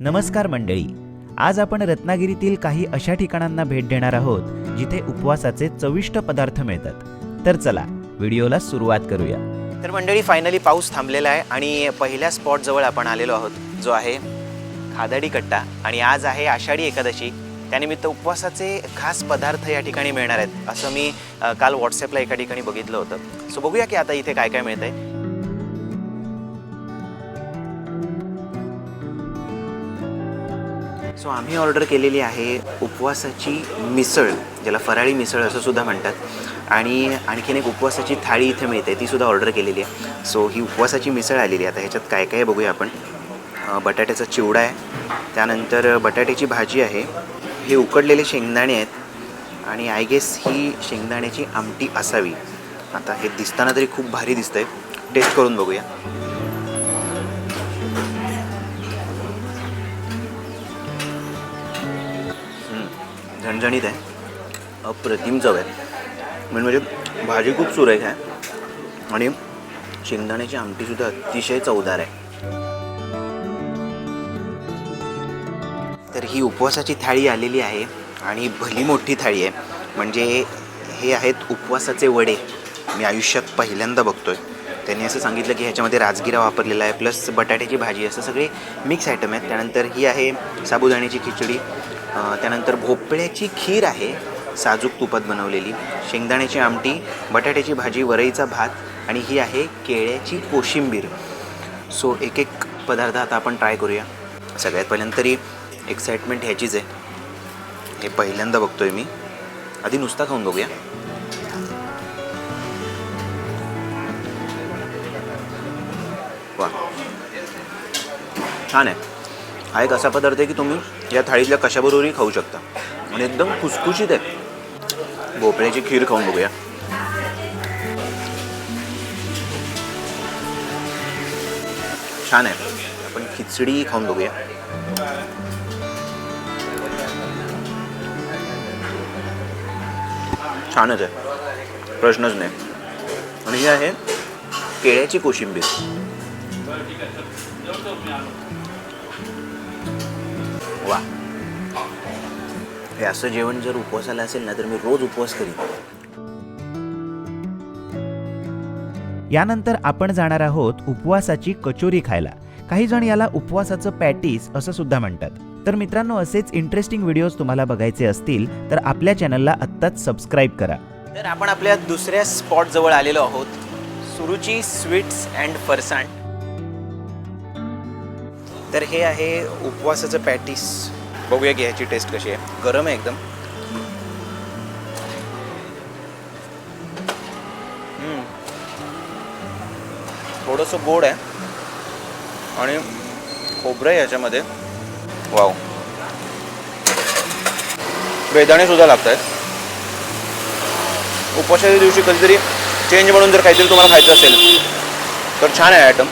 नमस्कार मंडळी. आज आपण रत्नागिरीतील काही अशा ठिकाणांना भेट देणार आहोत जिथे उपवासाचे चविष्ट पदार्थ मिळतात. तर चला व्हिडिओला सुरुवात करूया. तर मंडळी फायनली पाऊस थांबलेला आहे आणि पहिल्या स्पॉटजवळ आपण आलेलो आहोत जो आहे खादाडी कट्टा. आणि आज आहे आषाढी एकादशी. त्यानिमित्त उपवासाचे खास पदार्थ या ठिकाणी मिळणार आहेत. असं मी काल व्हॉट्सअपला एका ठिकाणी बघितलं होतं. सो बघूया की आता इथे काय काय मिळतंय. सो आम्ही ऑर्डर केलेली आहे उपवासाची मिसळ ज्याला फराळी मिसळ असं सुद्धा म्हणतात. आणि आणखीन एक उपवासाची थाळी इथे मिळते ती सुद्धा ऑर्डर केलेली आहे. सो ही उपवासाची मिसळ आलेली आहे. आता ह्याच्यात काय काय बघूया आपण. बटाट्याचा चिवडा आहे. त्यानंतर बटाट्याची भाजी आहे. हे उकडलेले शेंगदाणे आहेत. आणि आय गेस ही शेंगदाण्याची आमटी असावी. आता हे दिसताना तरी खूप भारी दिसतंय. टेस्ट करून बघूया. झणझणीत आहे. अप्रतिम चव आहे. मेन म्हणजे भाजी खूप सुरेख आहे. आणि शेंगदाण्याची आमटीसुद्धा अतिशय चवदार आहे. तर ही उपवासाची थाळी आलेली आहे आणि भली मोठी थाळी आहे. म्हणजे हे आहेत उपवासाचे वडे. मी आयुष्यात पहिल्यांदा बघतोय. त्यांनी असं सांगितलं की ह्याच्यामध्ये राजगिरा वापरलेला आहे प्लस बटाट्याची भाजी असं सगळे मिक्स आयटम आहेत. त्यानंतर ही आहे साबुदाण्याची खिचडी. त्यानंतर भोपळ्याची खीर आहे साजूक तुपात बनवलेली. शेंगदाण्याची आमटी बटाट्याची भाजी वरईचा भात आणि ही आहे केळ्याची कोशिंबीर. सो एक एक पदार्थ आता आपण ट्राय करूया. सगळ्यात पहिल्यांदा तरी एक्साइटमेंट ह्याचीच आहे. हे पहिल्यांदा बघतोय मी. आधी नुसता खाऊन बघूया. वा. छान आहे. हा एक असा पदार्थ आहे की तुम्ही या थाळीतल्या कशाबरोबरही खाऊ शकता. आणि एकदम खुसखुशीत आहे. भोपळ्याची खीर खाऊन बघूया. छान आहे. आपण खिचडी खाऊन बघूया. छानच आहे. प्रश्नच नाही. आणि हे आहे केळ्याची कोशिंबीर. वा. हे असं जेवण जर उपवासाला असेल ना तर मी रोज उपवास करीन. यानंतर आपण जाणार आहोत उपवासाची कचोरी खायला. काही जण याला उपवासाचं पॅटीस असं सुद्धा म्हणतात. तर मित्रांनो असेच इंटरेस्टिंग व्हिडिओज तुम्हाला बघायचे असतील तर आपल्या चॅनलला आत्ताच सबस्क्राईब करा. तर आपण आपल्या दुसऱ्या स्पॉट जवळ आलेलो आहोत. सुरुची स्वीट्स अँड फरसाण तर हे आहे उपवासाचं पॅटीस. बघूया की ह्याची टेस्ट कशी आहे. गरम आहे एकदम. थोडंसं गोड आहे. आणि खोबरं आहे याच्यामध्ये वाव. बेदाणे सुद्धा लागत आहेत उपवासाच्या दिवशी कधीतरी चेंज म्हणून जर काहीतरी तुम्हाला खायचं असेल तर छान आहे आयटम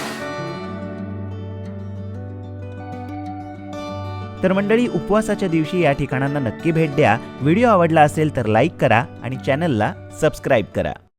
तर मंडळी उपवासाच्या दिवशी या ठिकाणांना नक्की भेट द्या. व्हिडिओ आवडला असेल तर लाईक करा आणि चॅनलला सबस्क्राईब करा.